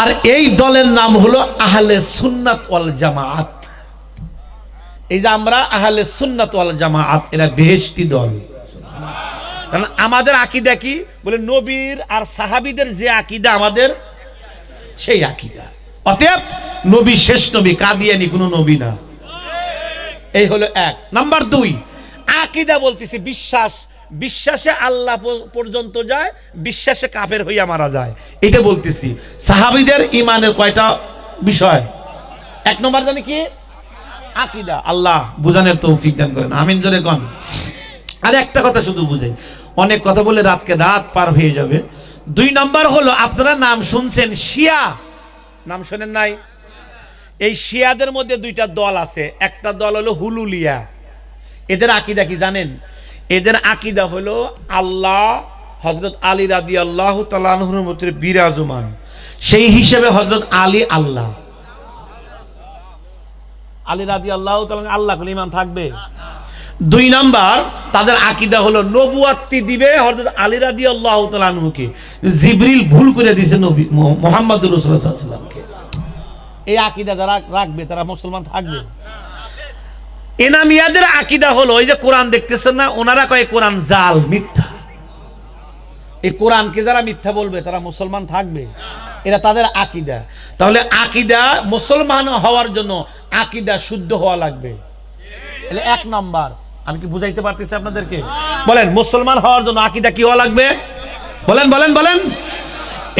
আর এই দলের নাম হলো আহলে সুন্নাত ওয়াল জামাত এই যে আমরা আহলে সুন্নাত ওয়াল জামাত এরা বেহেশতি দল। কারণ আমাদের আকিদা কি? বলে নবীর আর সাহাবীদের যে আকিদা আমাদের, সেই আকিদা। অতএব নবী শেষ নবী, কাদিয়ানি কোনো নবী না। এই হলো এক। নাম্বার দুই, আকিদা বলতেছি বিশ্বাস। বিশ্বাসে আল্লাহ পর্যন্ত যায়, বিশ্বাসে কাফের হইয়া মারা যায়। এটা বলতেছি। সাহাবীদের ইমানের কয়টা বিষয়? এক নম্বর জানি কি? আকিদা। আল্লাহ বুঝানোর তৌফিক দান করেন। আমিন জোরে কন। আর একটা কথা শুধু বুঝাই। অনেক কথা বলে রাতকে রাত পার হয়ে যাবে। দুই নম্বর হলো, আপনারা নাম শুনছেন শিয়া? নাম শোনেন নাই? এই শিয়াদের মধ্যে দুইটা দল আছে। একটা দল হলো হুলুলিয়া। এদের আকিদা কি জানেন? এদের আকিদা হলো আল্লাহ হজরত আলী রাদি আল্লাহ তালাহুর মধ্যে বিরাজমান। সেই হিসেবে হজরত আলী আল্লাহ। আলী রাদি আল্লাহ আল্লাহ ইমান থাকবে। দুই নাম্বার, তাদের আকিদা হলো নবুয়াত্তি দিবে হজরত আলী রাদিয়াল্লাহু তাআলা আনহুকে। জিবরিল ভুল করে দিয়েছে নবী মো- মুহাম্মদুর রাসূলুল্লাহ সাল্লাল্লাহু এই আকিদা যারা রাখবে, তারা মুসলমান থাকবে। এনামিয়াদের আকিদা হলো, ওই যে কোরআন দেখতেছেন না, ওনারা কয় কোরআন জাল, মিথ্যা। এই কোরআনকে যারা মিথ্যা বলবে, তারা মুসলমান থাকবে। এরা তাদের আকিদা। তাহলে আকিদা মুসলমান হওয়ার জন্য আকিদা শুদ্ধ হওয়া লাগবে। এক নাম্বার, আমি কি বুঝাইতে পারতেছি আপনাদেরকে? বলেন, মুসলমান হওয়ার জন্য আকিদা কি হওয়া লাগবে? বলেন বলেন বলেন।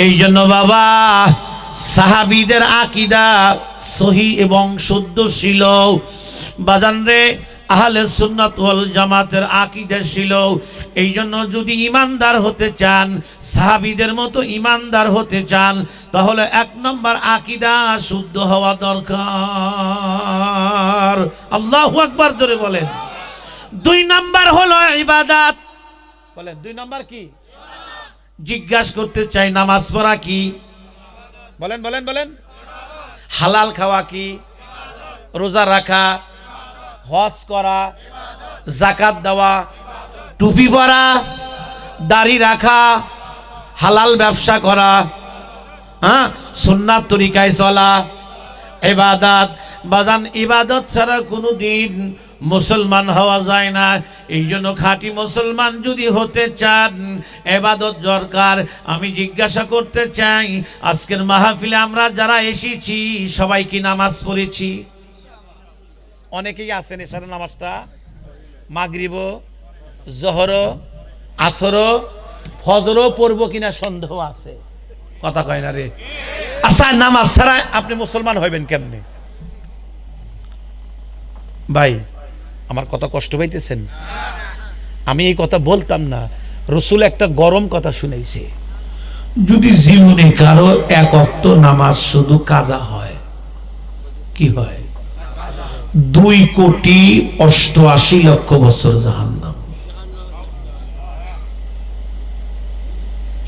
এই জন্য বাবা, সাহাবিদের আকিদা সহি এবং শুদ্ধ ছিল। বাজান রে, আহলে সুন্নাত ওয়াল জামাতের আকিদা ছিল। এই জন্য যদি ইমানদার হতে চান, সাহাবিদের মতো ইমানদার হতে চান, তাহলে এক নম্বর আকিদা শুদ্ধ হওয়া দরকার। আল্লাহু আকবার ধরে বলেন। দুই নাম্বার হলো ইবাদাত। বলেন, দুই নাম্বার কি? জিজ্ঞাসা করতে চাই, নামাজ পড়া কি? বলেন বলেন বলেন। হালাল খাওয়া কি? রোজা রাখা? হজ করা জাকাত দেওয়া, টুপি পরা, দাড়ি রাখা, হালাল ব্যবসা করা হ্যাঁ সুন্নাত তরিকায় চলা এবাদাত বাদান ইবাদত ছাড়া কোনো দিন মুসলমান হওয়া যায় না। এই জন্য খাঁটি মুসলমান যদি হতে চান এবাদত দরকার। আমি জিজ্ঞাসা করতে চাই, আজকের মাহফিলে আমরা যারা এসেছি, সবাই কি নামাজ পড়েছি? অনেকেই আছেন এছাড়া নামাজটা। মাগরিব জহর আসর ফজরও পড়ব কিনা সন্দেহ আছে। কথা কয় না রে। আচ্ছা নামাজ ছাড়া আপনি মুসলমান হইবেন কেমনে? ভাই, আমার কথা কষ্ট পাইতেছেন? আমি এই কথা বলতাম না। রসুল একটা গরম কথা শুনেছে যদি জীবনে কারও এক অক্ত নামাজ শুধু কাজা হয়, কি হয়? দুই কোটি অষ্টআশি লক্ষ বছর জাহান্নাম।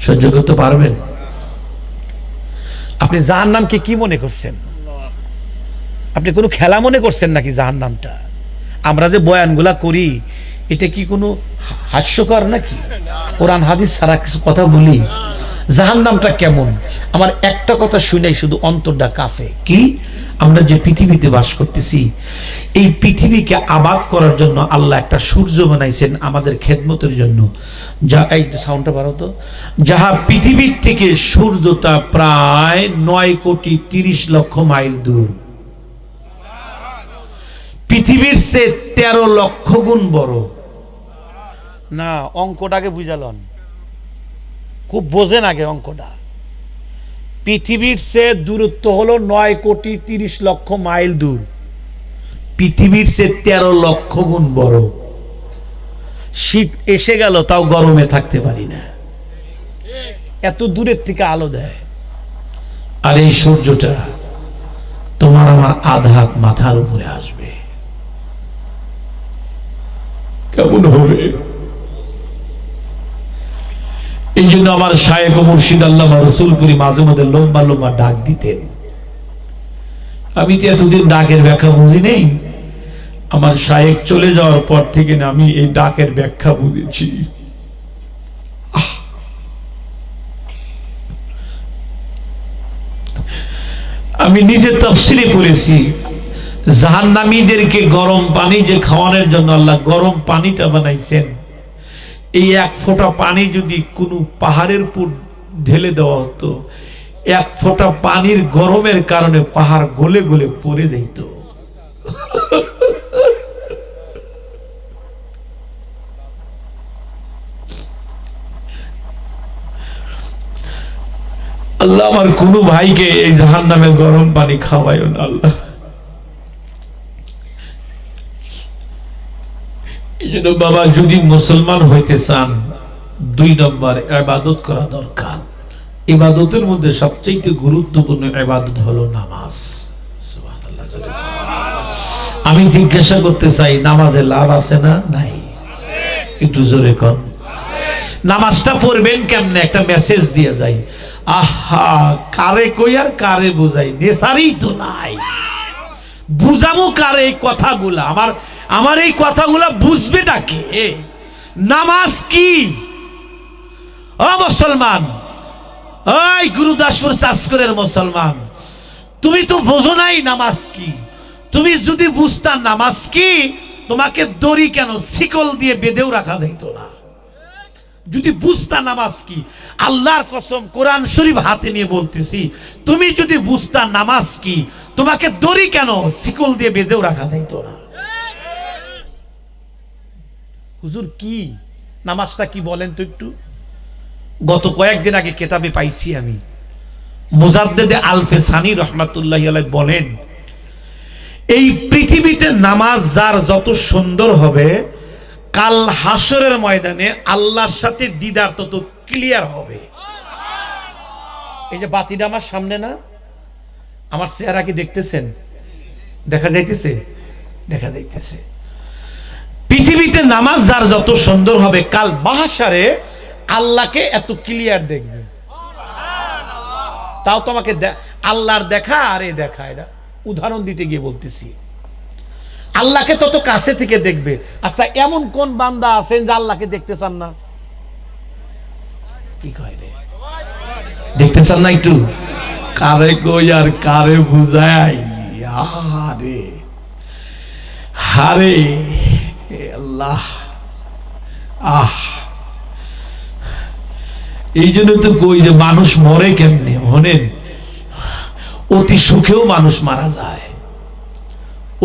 সহ্য করতে পারবেন? আপনি জাহান নামকে কি মনে করছেন? আপনি কোনো খেলা মনে করছেন নাকি জাহান নামটা আমরা যে বয়ানগুলা করি, এটা কি কোনো হাস্যকর নাকি? কোরআন, হাদিস সারা কিছু কথা বলি? জাহান নামটা কেমন? আমার একটা কথা শুনেই শুধু অন্তরটা কাফে কি? আমরা যে পৃথিবীতে বাস করতেছি, এই পৃথিবীকে আবাদ করার জন্য আল্লাহ একটা সূর্য বানাইছেন আমাদের খেদমতের জন্য। যা, এই সাউন্ডটা বাড়ো তো। যাহা পৃথিবীর থেকে সূর্যটা প্রায় নয় কোটি তিরিশ লক্ষ মাইল দূর। পৃথিবীর সে তেরো লক্ষ গুণ বড়। না, অঙ্কটাকে বুঝালন। খুব বোঝেন আগে অঙ্কটা। পৃথিবীর সে দূরত্ব হলো নয় কোটি তিরিশ লক্ষ মাইল দূর। পৃথিবীর সে তেরো লক্ষ গুণ বড়। শীত এসে গেল তাও গরমে থাকতে পারি না। এত দূরের থেকে আলো দেয়। আর এই সূর্যটা তোমার আমার আধা মাথার উপরে আসবে। কেমন হবে? এই জন্য আমার শায়েক মুর্শিদ আল্লাহ রসুলপুরি মাঝে লম্বা লম্বা ডাক দিতেন। আমি তো এতদিন ডাকের ব্যাখ্যা বুঝি নেই। আমার চলে যাওয়ার পর থেকে আমি এই ডাকের ব্যাখ্যা বুঝেছি। আমি নিজে তফসিলে পড়েছি, জাহান্নামীদেরকে গরম পানি যে খাওয়ানোর জন্য আল্লাহ গরম পানিটা বানাইছেন। এই এক ফোঁটা পানি যদি কোনো পাহাড়ের উপর ঢেলে দেওয়া হতো, এক ফোঁটা পানির গরমের কারণে পাহাড় গলে গলে পড়ে যেত আল্লাহ আমার কোন ভাইকে এই জাহান নামে গরম পানি খাওয়াইও না, আল্লাহ। বাবা, যদি মুসলমান হইতে চান, দুই নম্বর এবাদত করা দরকার। ইবাদতের মধ্যে সবচেয়ে গুরুত্বপূর্ণ এবাদত হলো নামাজ। আমি জিজ্ঞাসা করতে চাই, নামাজে লাভ আছে না নাই? একটু জোরে কর নামাজটা পড়বেন কেমনে? একটা মেসেজ দিয়ে যাই। আহা, কারে কই আর কারে বুঝাই? নেশারই তো নাই। বুঝাবো কারে এই কথাগুলা। আমার আমার এই কথাগুলা বুঝবে ডাকে নামাজ কি? ও মুসলমান, ওই গুরুদাসপুর চাষকরের মুসলমান, তুমি তো বোঝো নাই নামাজ কি? তুমি যদি বুঝতা নামাজ কি, তোমাকে দড়ি কেন শিকল দিয়ে বেঁধেও রাখা যাইত না? যদি বুঝতা নামাজ কি, আল্লাহর কসম কোরআন শরীফ হাতে নিয়ে বলতেছি, তুমি যদি বুঝতা নামাজ কি, তোমাকে দড়ি কেন শিকল দিয়ে বেঁধেও রাখা যাইত না? হুজুর কি? নামাজটা কি বলেন তো একটু? গত কয়েকদিন আগে কেতাবে পাইছি আমি। মুজাদ্দেদে আলফে সানি রহমাতুল্লাহ বলেন, এই পৃথিবীতে নামাজ যার যত সুন্দর হবে, কাল হাসরের ময়দানে আল্লাহর সাথে দিদার তত ক্লিয়ার হবে। এই যে বাতিটা আমার সামনে না, আমার চেহারা কি দেখতেছেন? দেখা যাইতেছে? দেখা যাইতেছে। পৃথিবীতে নামাজ যার যত সুন্দর হবে, কাল বাহাসারে আল্লাহকে এত ক্লিয়ার দেখবে। তাও তোমাকে আল্লাহর দেখা আর এ দেখা, এটা উদাহরণ দিতে গিয়ে বলতেছি। আল্লাহকে তত কাছে থেকে দেখবে। আচ্ছা এমন কোন বান্দা আছেন যে আল্লাহকে দেখতে চান না? কি কয় দেখতে চান না একটু? কারে কই আর কারে বুঝাই? হারে। এ আল্লাহ। আহ। এই জন্য তো কই যে মানুষ মরে কেমনে? মনেন অতি সুখেও মানুষ মারা যায়।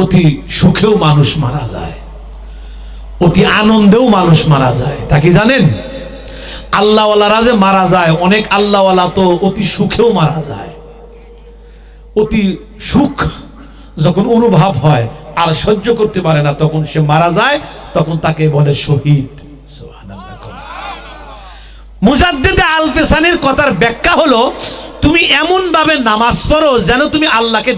অতি সুখেও মানুষ মারা যায়। অতি আনন্দেও মানুষ মারা যায়। তা কি জানেন? আল্লাহওয়ালারা যে মারা যায়, অনেক আল্লাহওয়ালা তো অতি সুখেও মারা যায়। অতি সুখ যখন অনুভব হয় আর সহ্য করতে পারে না, তখন সে মারা যায়, তখন তাকে বলে শহীদ। মুজাদ্দিদে কথার ব্যাখ্যা হলো, তুমি এমন ভাবে নামাজ পড়ো যেন তুমি আল্লাহকে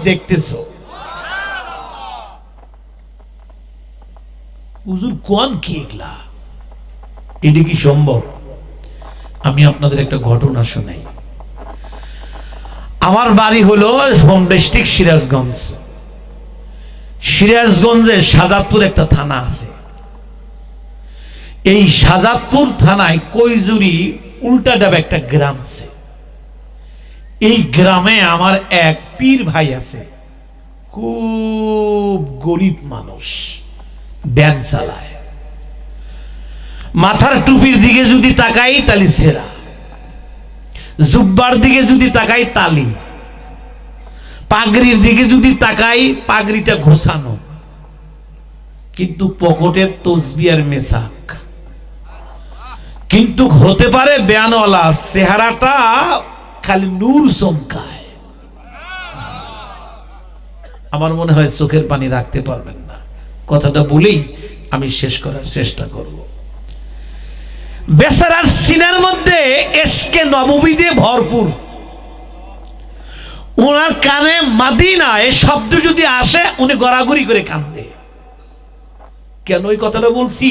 কি সম্ভব? আমি আপনাদের একটা ঘটনা শোনাই। আমার বাড়ি হলো ডিস্ট্রিক্ট সিরাজগঞ্জ। সিরাজগঞ্জে সাজাদপুর একটা থানা আছে। এই সাজাদপুর থানায় কৈজুরি উল্টা ডাবে একটা গ্রাম আছে। এই গ্রামে আমার এক পীর ভাই আছে। খুব গরিব মানুষ, ব্যান চালায়। মাথার টুপির দিকে যদি তাকাই তালি সেরা। জুব্বার দিকে যদি তাকাই তালি। পাগড়ির দিকে যদি তাকাই, পাগড়িটা ঘোষানো। কিন্তু পকেটের তসবিয়ার মেশাক কিন্তু হতে পারে বেয়ানওয়ালা, চেহারাটা খালি নূর চমকায়। আমার মনে হয় চোখের পানি রাখতে পারবেন না। কথাটা বলেই আমি শেষ করার চেষ্টা করব। বেচারার সিনার মধ্যে এসকে নবমী দিয়ে ভরপুর। ওনার কানে মাদিনা এই শব্দ যদি আসে, উনি গড়াগড়ি করে কান্দে কেন ওই কথাটা বলছি?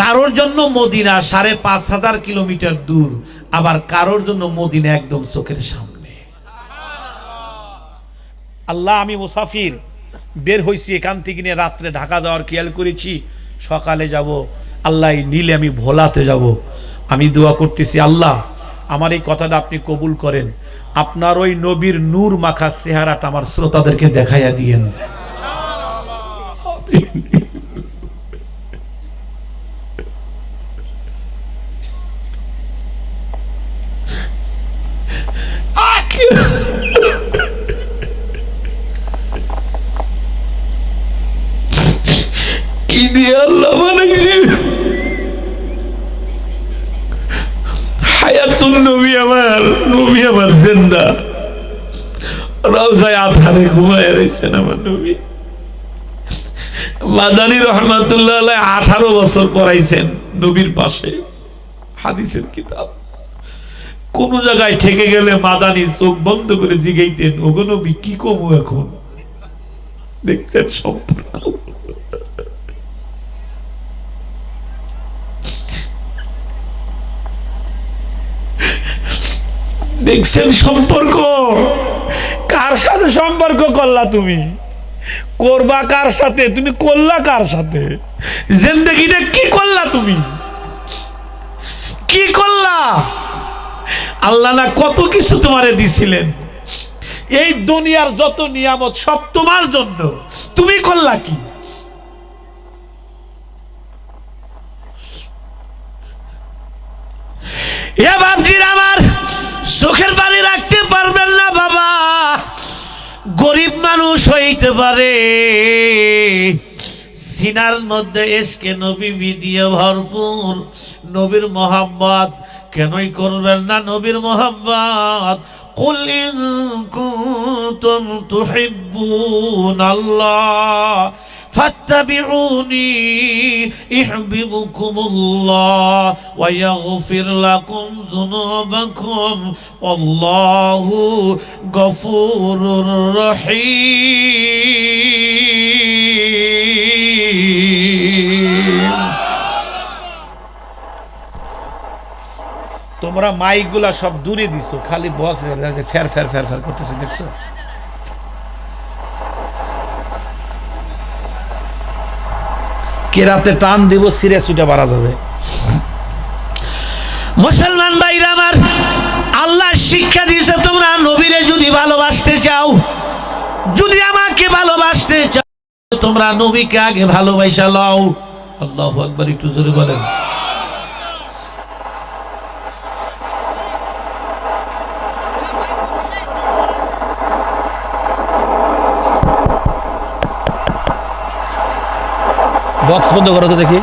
কারোর জন্য মদিনা সাড়ে পাঁচ হাজার কিলোমিটার দূর, আবার কারোর জন্য মদিনা একদম চোখের সামনে। আল্লাহ, আমি মুসাফির, বের হয়েছি এখান থেকে নিয়ে রাত্রে ঢাকা যাওয়ার খেয়াল করেছি, সকালে যাব, আল্লাহ নীলে আমি ভোলাতে যাব। আমি দোয়া করতেছি, আল্লাহ আমার এই কথাটা আপনি কবুল করেন। আপনার ওই নবীর নূর মাখা চেহারাটা আমার শ্রোতাদেরকে দেখাইয়া দিয়েন। কি দিয়ে আল্লাহ বানাইছে হায়াতুন নবী আমার নবী আমার জিন্দা আধারে ঘুমায় রয়েছেন আমার নবী। মাদানী রহমাতুল্লাহ আঠারো বছর পড়াইছেন নবীর পাশে হাদিসের কিতাব। কোন জায়গায় ঠেকে গেলে মাদানি চোখ বন্ধ করে জিগাইতেন, ওগো নবী, কি কমু এখন? দেখতেন সম্পর্ক দেখছেন সম্পর্ক? কার সাথে সম্পর্ক করলা তুমি? করবা কার সাথে? তুমি করলা কার সাথে? জিন্দগিটা কি করলা তুমি? কি করলা? আল্লাহ না কত কিছু তোমারে দিছিলেন। এই দুনিয়ার যত নিয়ামত সব তোমার জন্য। তুমি করলা কি? এ বাপজির আমার চোখের বাড়ি রাখতে পারবেন না গরিব মানুষ হইতে পারে সিনার মধ্যে এসকে নবী দিয়ে ভরপুর নবীর মোহাম্মদ কেনই করবেন না নবীর মোহাম্মদ قل إن كنتم تحبون الله فاتبعوني يحببكم الله ويغفر لكم ذنوبكم والله غفور رحيم তোমরা মাইকগুলা সব দূরে দিছো খালি বক্স ফের ফের ফের ফের করতেছে দেখছো কেরাতে টান দিব, সিরে সুটে বাড়া যাবে। মুসলমান ভাইরা আমার, আল্লাহ শিক্ষা দিয়েছে, তোমরা নবীরে যদি ভালোবাসতে চাও, যদি আমাকে ভালোবাসতে চাও, তোমরা নবীকে আগে ভালোবাসা লও। আল্লাহ একবার একটু জোরে বলেন। বক্স বন্ধ করো তো দেখি।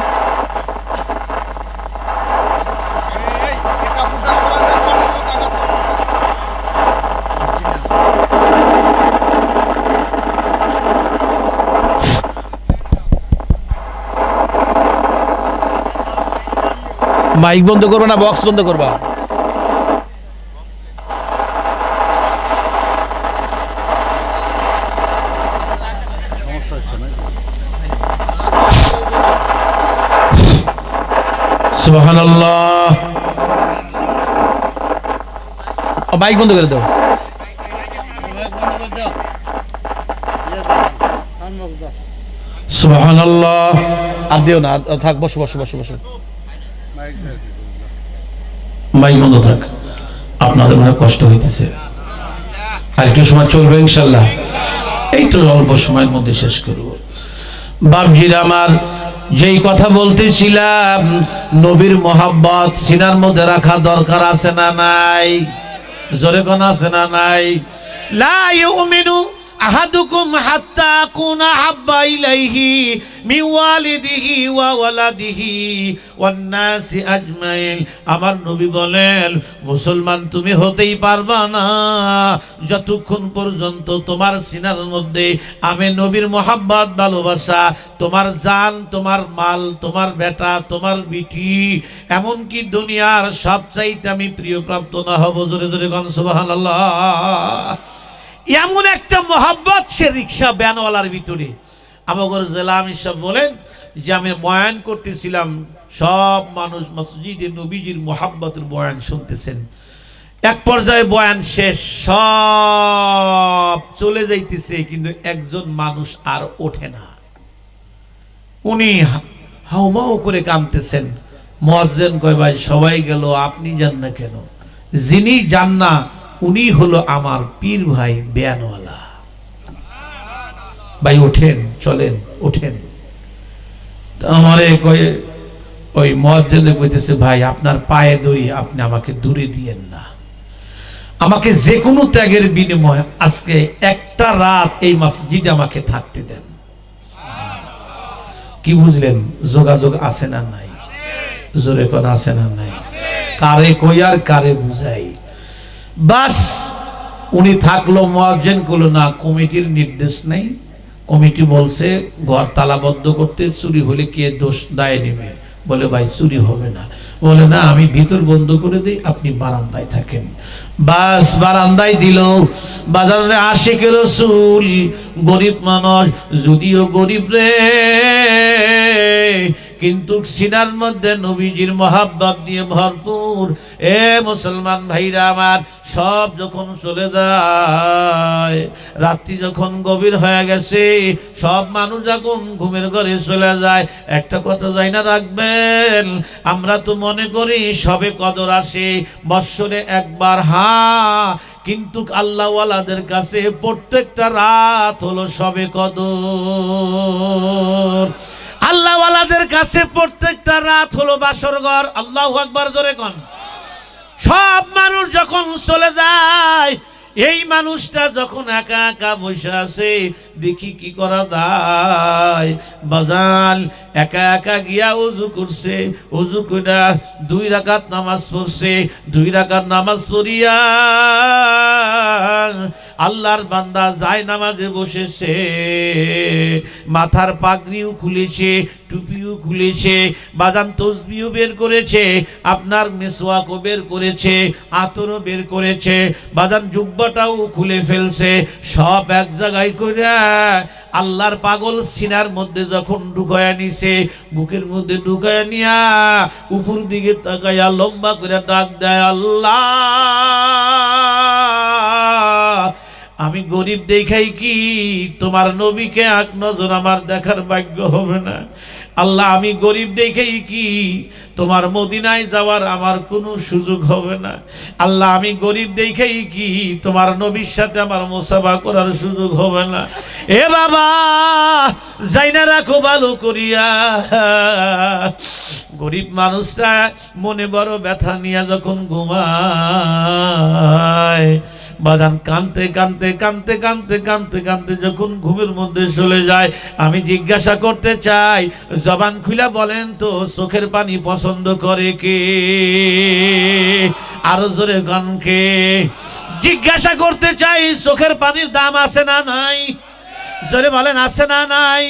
মাইক বন্ধ করবে না বক্স বন্ধ করবা? মাইক বন্ধ করে দাও। আর দিও না থাক বসো বসো বসো বসো। মাইক বন্ধ থাক। আপনাদের মনে কষ্ট হইতেছে। আর একটু সময় চলবে ইনশাল্লাহ। এই তো অল্প সময়ের মধ্যে শেষ করব। বাপজির আমার যেই কথা বলতেছিলাম, নবীর মোহাব্বত সিনার মধ্যে রাখার দরকার আছে না নাই? জোরে কোন আছে না নাই? লা ইউমিনু আহাদুকুম হাত্তা আকুনা হাব্বা ইলাইহি মিন ওয়ালিদিহি ওয়া ওয়ালাদিহি ওয়ান নাসি আজমাইন। আমার নবী বলেন, মুসলমান তুমি হতেই পারবা না। যতক্ষণ পর্যন্ত তোমার সিনার মধ্যে আমি নবীর মোহাব্বত, ভালোবাসা, তোমার জান, তোমার মাল, তোমার বেটা, তোমার বিটি, এমনকি দুনিয়ার সব চাইতে আমি প্রিয় প্রাপ্ত না হব। জোরে জোরে গন সুবহানাল্লাহ। এমন একটা মোহাব্বত সে রিক্সা ব্যানওয়ালার ভিতরে। আমাগর জেলা আমি সব বলেন যে, আমি বয়ান করতেছিলাম, সব মানুষ মসজিদে নবীজির মোহাব্বতের বয়ান শুনতেছেন। এক পর্যায়ে বয়ান শেষ, সব চলে যাইতেছে, কিন্তু একজন মানুষ আর ওঠে না। উনি হা- হাউমাউ করে কাঁদতেছেন। মহাজ্জেন কয়, ভাই, সবাই গেল, আপনি যান না কেন? যিনি যান না উনি হলো আমার পীর ভাই বেয়ানওয়ালা। ভাই, ওঠেন, চলেন, ওঠেন। আমারে ওই মহাজনে বলতেছে ভাই, আপনার পায়ে দড়ি আপনি আমাকে দূরে দিয়েন না। আমাকে যে কোনো ত্যাগের বিনিময়ে আজকে একটা রাত এই মসজিদে আমাকে থাকতে দেন। কি বুঝলেন, যোগাযোগ আছে না নাই? জোরে কোন আছে না নাই? কারে কই আর কারে বুঝাই? বাস, উনি থাকল মহাজেন করল, না, কমিটির নির্দেশ নেই। কমিটি বলছে, ঘর তালাবদ্ধ করতে চুরি হলে কে দোষ দায় নেবে? বলে, ভাই, চুরি হবে না। বলে, না, আমি ভিতর বন্ধ করে দিই, আপনি বারান্দায় থাকেন। বাস বারান্দায় দিল। বাজারে আসে আশিকের রসুল গরিব মানুষ, যদিও গরিব রে কিন্তু সিনার মধ্যে নবীজির মহাব্বত দিয়ে ভরপুর। এ মুসলমান ভাইরা আমার, সব যখন চলে যায়, রাত্রি যখন গভীর হয়ে গেছে, সব মানুষ যখন ঘুমের ঘরে চলে যায়, একটা কথা যাই না রাখবেন, আমরা তো মনে করি সবে কদর আসে, বৎসরে একবার, হা, কিন্তু আল্লাহওয়ালাদের কাছে প্রত্যেকটা রাত হলো সবে কদর। আল্লাহওয়ালাদের কাছে প্রত্যেকটা রাত হলো বাসর ঘর। আল্লাহ একবার ধরে কন। সব মানুষ যখন চলে যায় এই মানুষটা যখন একা একা বসে আছে, দেখি কি করা যায়? বাজাল একা একা গিয়া উজু করছে, উজু কইরা দুই রাকাত নামাজ পড়ছে, দুই রাকাত নামাজ পড়িয়া আল্লাহর বান্দা যায় নামাজে বসেছে, মাথার পাগড়িও খুলেছে, টুপিও খুলেছে বাদাম তসবিও বের করেছে, আপনার মেসোয়াকও বের করেছে, আতরও বের করেছে বাদাম জুব্বাটাও খুলে ফেলছে। সব এক জায়গায় করে আল্লাহর পাগল সিনার মধ্যে যখন ঢুকায়া নিছে, বুকের মধ্যে ঢুকায়া নিয়া উপর দিকে তাকাইয়া লম্বা করে ডাক দেয়, আল্লাহ! আমি গরিব দেখাই কি? তোমার নবীকে এক নজর আমার দেখার ভাগ্য হবে না। আল্লাহ, আমি গরিব দেখাই কি? তোমার মদিনায় যাওয়ার আমার কোনো সুযোগ হবে না। আল্লাহ, আমি গরিব দেখাই কি? তোমার নবীর সাথে আমার মোসাফা করার সুযোগ হবে না। এ বাবা যাই না রাখো ভালো করিয়া। গরিব মানুষটা মনে বড় ব্যথা নিয়ে যখন ঘুমায় বাজান কানতে কানতে কানতে কানতে কানতে কানতে যখন ঘুমের মধ্যে চলে যায়, আমি জিজ্ঞাসা করতে চাই, জবান খুলা বলেন তো, চোখের পানি পছন্দ করে কে? আরও জোরে গানকে জিজ্ঞাসা করতে চাই, চোখের পানির দাম আছে না নাই? জোরে বলেন, আছে না নাই?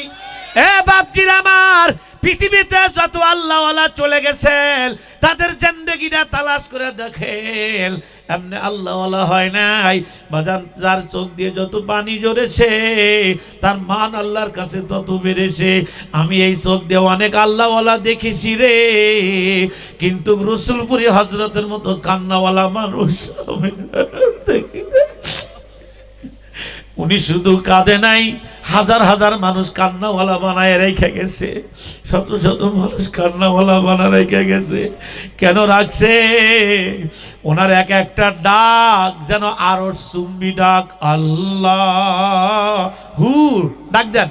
এ বাপজির আমার পৃথিবীতে যত আল্লাহওয়ালা চলে গেছেন, তাদের জিন্দগিটা তালাশ করে দেখেন। এমনি আল্লাহওয়ালা হয় নাই। বাজান যার চোখ দিয়ে যত পানি জড়েছে তার মান আল্লাহর কাছে তত বেড়েছে। আমি এই চোখ দিয়ে অনেক আল্লাহওয়ালা দেখেছি রে। কিন্তু রসুলপুরি হজরতের মতো কান্নাওয়ালা মানুষ আমি দেখি না। উনি শুধু কাঁদে নাই, হাজার হাজার মানুষ কান্নাওয়ালা বানায় রেখে গেছে। শত শত মানুষ কান্নাওয়ালা বানা রেখে গেছে। কেন রাখছে? ওনার এক একটা ডাক যেন আরও সুম্বি ডাক। আল্লাহ হু ডাক দেন।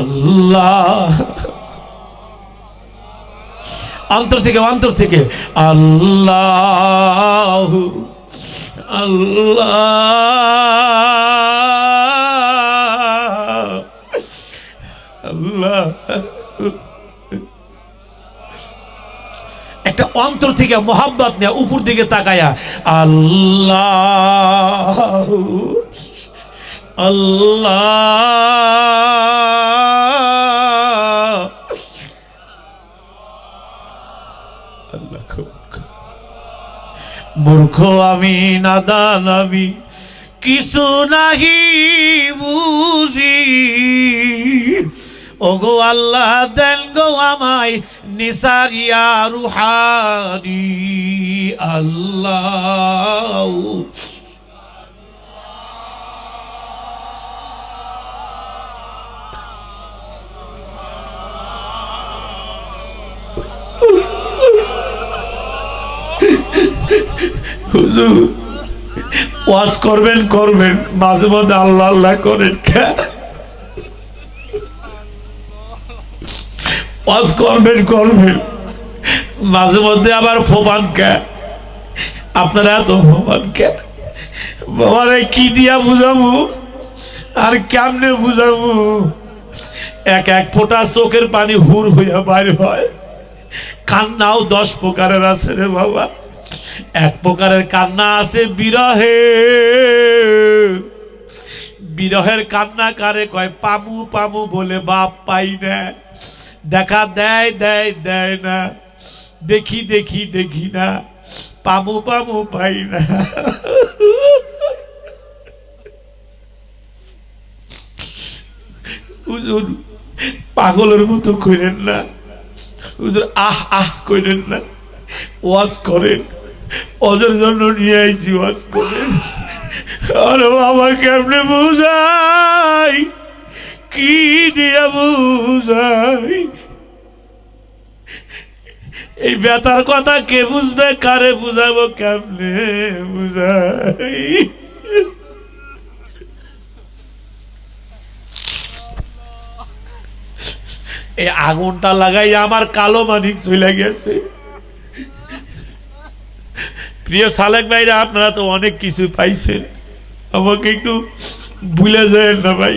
আল্লাহ অন্তর থেকে অন্তর থেকে। আল্লাহ আল্লাহ। একটা অন্তর থেকে মোহাব্বত নেয়া, উপর দিকে তাকায়া। আল্লাহ আল্লাহ। মূর্খ আমি নাদান আমি কিছু নাহি বুঝি। ওগো আল্লাহ দেন গো আমায় নিসারিয়া রুহারি আল্লাহ। হুজুর ওয়াজ করবেন করবেন, মাঝে মধ্যে আল্লাহ আল্লাহ করেন। ওয়াজ করবেন করবেন, মাঝে মধ্যে আবার ফোপান কে? আপনারা এত ফোপান কে? বাবারে, কি দিয়া বুঝাবো? আর কেমনে বুঝাবো? এক এক ফোঁটা চোখের পানি হুর হইয়া বাইর হয়। কান্নাও দশ প্রকারের আছে রে বাবা। এক প্রকারের কান্না আছে বিরহে। বিরহের কান্না কারে কয়? পামু পামু বলে বাপ পাই না। দেখা দেয় দেয় দেয় না। দেখি দেখি দেখি না। পামু পামু পাই না। পাগলের মতো করেন না। আহ আহ করেন না। ওয়াজ করেন। ওদের জন্য নিয়ে আইছি ওয়াজ করেন আরে বাবা, কেমনে বুঝাই? কি দিয়ে বুঝাই? এই ব্যথার কথা কে বুঝবে? কারে বুঝাবো? কেমনে বুঝাই? এই আগুনটা লাগাই আমার কালো মানিক চলে গেছে। প্রিয় সালেক ভাইরা, আপনারা তো অনেক কিছু পাইছেন। আমাকে একটু ভুলে যায় না ভাই।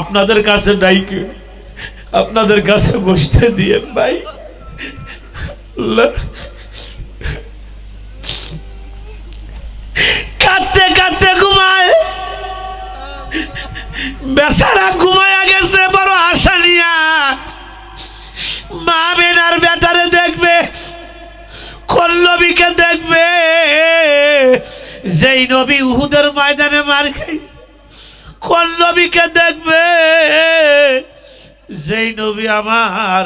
আপনাদের কাছে ডাইকে, আপনাদের কাছে বসতে দিয়ে ভাই। কাঁদতে কাঁদতে ঘুমায়। বেচারা ঘুমায়া গেছে, বড় আশা নিয়া। মা বেনার বেটারে দেখবে কল্লবীকে দেখবে। যেই নবী উহুদের ময়দানে মার খাইছে কল্লবীকে দেখবে? যেই নবী আমার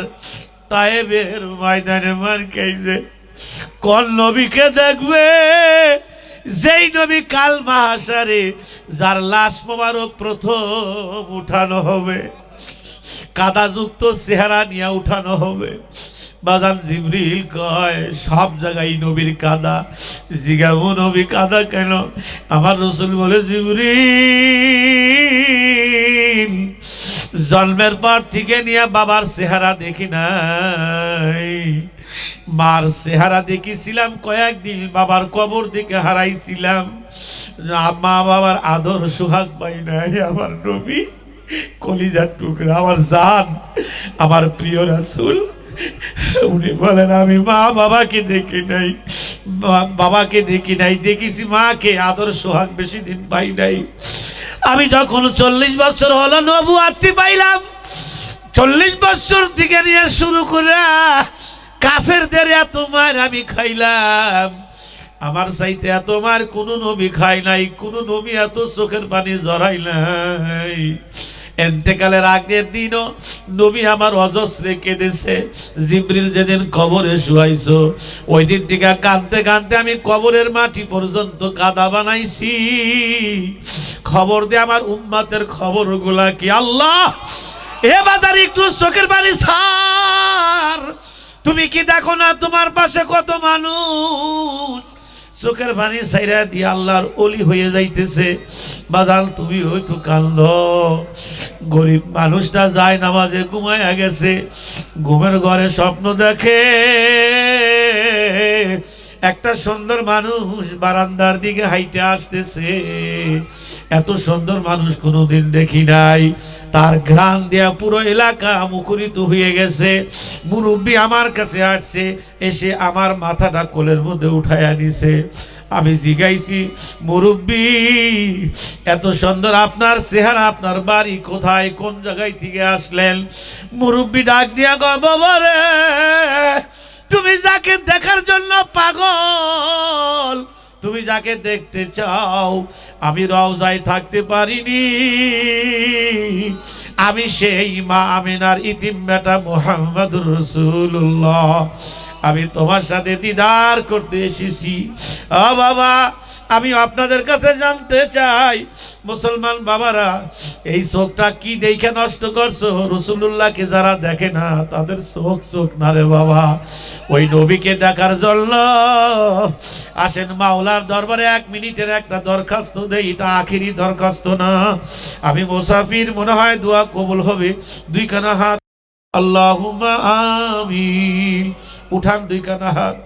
তায়েবের ময়দানে মার খাইছে কল্লবীকে দেখবে? যেই নবী কাল মাহাসারে যার লাশ মোবারক প্রথম উঠানো হবে, কাদাযুক্ত চেহারা নিয়ে উঠানো হবে। বাজান জিবরিল কয়, সব জায়গায় নবীর কাদা। জিগাবো নবী কাদা কেন? আমার রসুল বলে, জিবরিল, জন্মের পর থেকে নিয়ে বাবার চেহারা দেখি নাই। মার চেহারা দেখেছিলাম কয়েকদিন, বাবার কবর দিকে হারাইছিলাম। মা বাবার আদর সুহাগ পাই নাই, আমার নবী কলিজার টুকরা, আমার জান, আমার প্রিয় রাসুল উনি বলেন, আমি মা, বাবাকে দেখি নাই। বাবাকে দেখি নাই। দেখেছি মাকে। আদর, সোহাগ বেশি দিন পাই নাই। আমি যখন চল্লিশ বছর হলো নবু আত্মি পাইলাম। চল্লিশ বছর থেকে নিয়ে শুরু করে কাফেরদের এত মার আমি খাইলাম। আমার চাইতে এত মার কোন নবী খাই নাই, কোন নবী এত চোখের পানি জড়াই নাই। এন্তেকালের আগের দিনও নবী আমার অজস্রে কেঁদেছে জিব্রিল যেদিন কবরে শুয়াইছ ওই দিন থেকে কাঁদতে কাঁদতে আমি কবরের মাটি পর্যন্ত কাদা বানাইছি। খবর দে আমার উম্মাতের খবরগুলা কি আল্লাহ? এ বাজার একটু চোখের বাড়ি সার তুমি কি দেখো না তোমার পাশে কত মানুষ? চোখের পানি সাইরা দিয়ে আল্লাহর অলি হয়ে যাইতেছে। বাদাল, তুমি হয়তো কান্দ। গরিব মানুষটা যায় নামাজে ঘুমায়া গেছে। ঘুমের ঘরে স্বপ্ন দেখে। একটা সুন্দর মানুষ বারান্দার দিকে হাইটে আসতেছে। এত সুন্দর মানুষ কোনোদিন দেখি নাই। তার ঘ্রাণ দেয়া পুরো এলাকা মুখরিত হয়ে গেছে। মুরব্বী আমার কাছে আসছে, এসে আমার মাথাটা কোলের মধ্যে উঠায় আনিছে আমি জিগাইছি, মুরব্বী, এত সুন্দর আপনার চেহারা, আপনার বাড়ি কোথায়? কোন জায়গায় থেকে আসলেন? মুরব্বী ডাক দিয়া গো বাবা রে তুমি যাকে দেখার জন্য পাগল, তুমি যাকে দেখতে চাও, আমি রওজায় থাকতে পারিনি। আমি সেই মা আমিনার ইতিম বেটা মোহাম্মদুর রসুল্লাহ আমি তোমার সাথে দিদার করতে এসেছি। বাবা আমি আপনাদের কাছে জানতে চাই, মুসলমান বাবারা, এই চোখটা কি দেখে নষ্ট করছ? রসুল্লাহকে যারা দেখে না, তাদের চোখ চোখ না রে বাবা। ওই নবীকে দেখার জন্য আসেন মাওলার দরবারে এক মিনিটের একটা দরখাস্ত দেই, এটা আখিরি দরখাস্ত না। আমি মুসাফির, মনে হয় দোয়া কবুল হবে। দুইখানা হাত, আল্লাহুম্মা আমিন। উঠান দুইখানা হাত।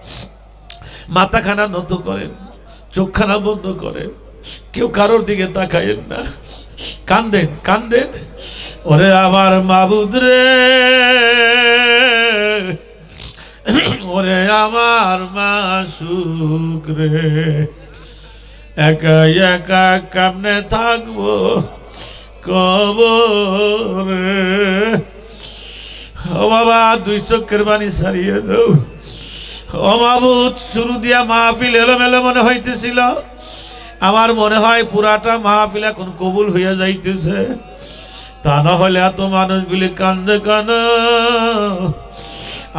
মাথাখানা নত করেন। চোখখানা বন্ধ করে। কেউ কারোর দিকে তাকায়েন না। কান্দেন কান্দেন। ওরে আমার মাবুদ রে। ওরে আমার মাসুক রে। একা একা কামনে থাকব? কবরে। ও বাবা, দুই চোখের বাণী সারিয়ে দাও। অমাবুত শুরু দিয়া মাহফিল এলোমেলো মনে হইতেছিল। আমার মনে হয় পুরাটা মাহফিল এখন কবুল হইয়া যাইতেছে। তা না হলে এত মানুষগুলি কান্দে কান?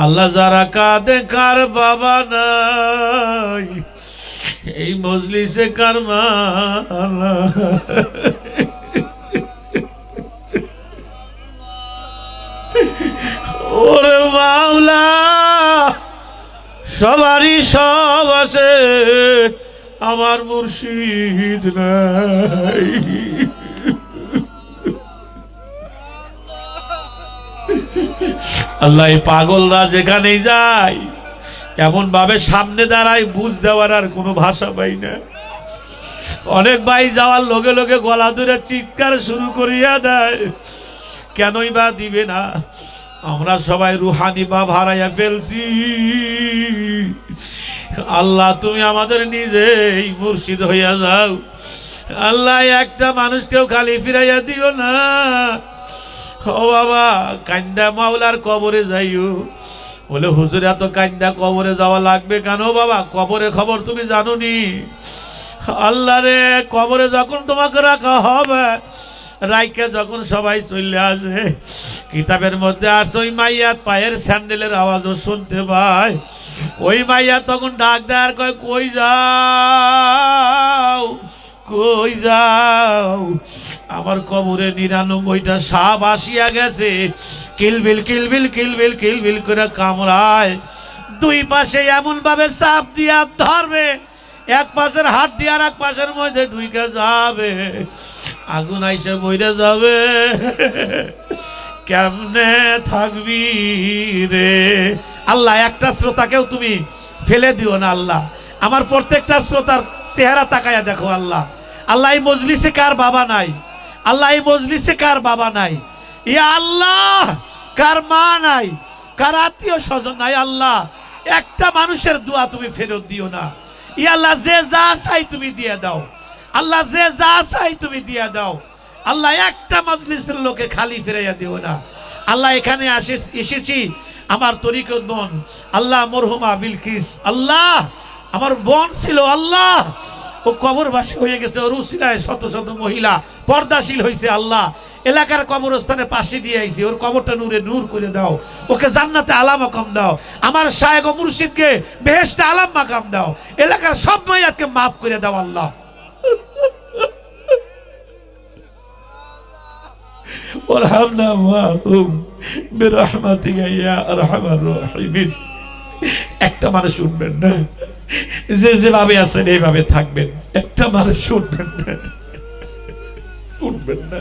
আল্লাহ যারা কাঁদে, কার বাবা নাই? এই মজলিসে কার মা সবারই সব আছে, আমার মুর্শিদ নাই। আল্লাহ পাগলরা যেখানেই যায় এমন ভাবে সামনে দাঁড়ায়, বুঝ দেওয়ার আর কোনো ভাষা পাই না। অনেক ভাই যাওয়ার লগে লগে গলা ধরে চিৎকার শুরু করিয়া দেয়, কেনই বা দিবে না? আমরা সবাই রুহানি বা হারাইয়া ফেলছি। আল্লাহ, তুমি আমাদের নিজেই মুর্শিদ হইয়া যাও। আল্লাহ, একটা মানুষকেও খালি ফিরাইয়া দিও না। ও বাবা কান্দা মাওলার কবরে যাইও। বলে, হুজুর, এত কান্দা কবরে যাওয়া লাগবে কেন বাবা? কবরে খবর তুমি জানো নি আল্লাহ রে, কবরে যখন তোমাকে রাখা হবে রাইকে যখন সবাই চলে আসে, কিতাবের মধ্যে আসছে ওই মাইয়া পায়ের স্যান্ডেলের আওয়াজও শুনতে পায়। ওই মাইয়া তখন ডাক দেয় আর কয়, কই যাও কই যাও? আমার কবরে নিরানব্বইটা সাপ আসিয়া গেছে। কিলবিল কিলবিল কিলবিল কিলবিল করে কামড়ায়। দুই পাশে এমন ভাবে চাপ দিয়া ধরবে, এক পাশের হাত দিয়ে আর এক পাশের মধ্যে ঢুকে যাবে। আগুন আইসে বইরে যাবে। কেমনে থাকবি রে? আল্লাহ, একটা শ্রোতাকেও তুমি ফেলে দিও না, আল্লাহ। আমার প্রত্যেকটা শ্রোতার চেহারা তাকায়া দেখো, আল্লাহ। আল্লাহ, এই মজলিসে কার বাবা নাই? আল্লাহ, এই মজলিসে কার বাবা নাই? ইয়া আল্লাহ, কার মা নাই? কার আত্মীয় স্বজন নাই, আল্লাহ? একটা মানুষের দোয়া তুমি ফেরত দিও না। ই আল্লাহ, যে যা চাই তুমি দিয়ে দাও। আল্লাহ যে যা চাই তুমি দিয়ে দাও। আল্লাহ একটা মজলিসের লোকে খালি ফিরাইয়া দিও না। আল্লাহ এখানে আসে, এসেছি আমার তরিকত বোন। আল্লাহ মরহুমা বিলকিস। আল্লাহ, আমার বোন ছিল আল্লাহ। ও কবরবাসী হয়ে গেছে ওর উসিলায় শত শত মহিলা। পর্দাশীল হয়েছে আল্লাহ। এলাকার কবরস্থানে পাশে দিয়ে আইছি। ওর কবরটা নূরে নূর করে দাও। ওকে জান্নাতে আলাম মাকাম দাও। আমার শায়েক ও মুর্শিদকে বেহেশতে আলাম মাকাম দাও। এলাকার সব মাইয়াতকে মাফ করে দাও আল্লাহ। وارحمنا معهم برحمتك يا ارحم الراحمين একটা মানুষ শুনবেন না যে যেভাবে আছেন এইভাবে থাকবেন একটা মানুষ শুনবেন না শুনবেন না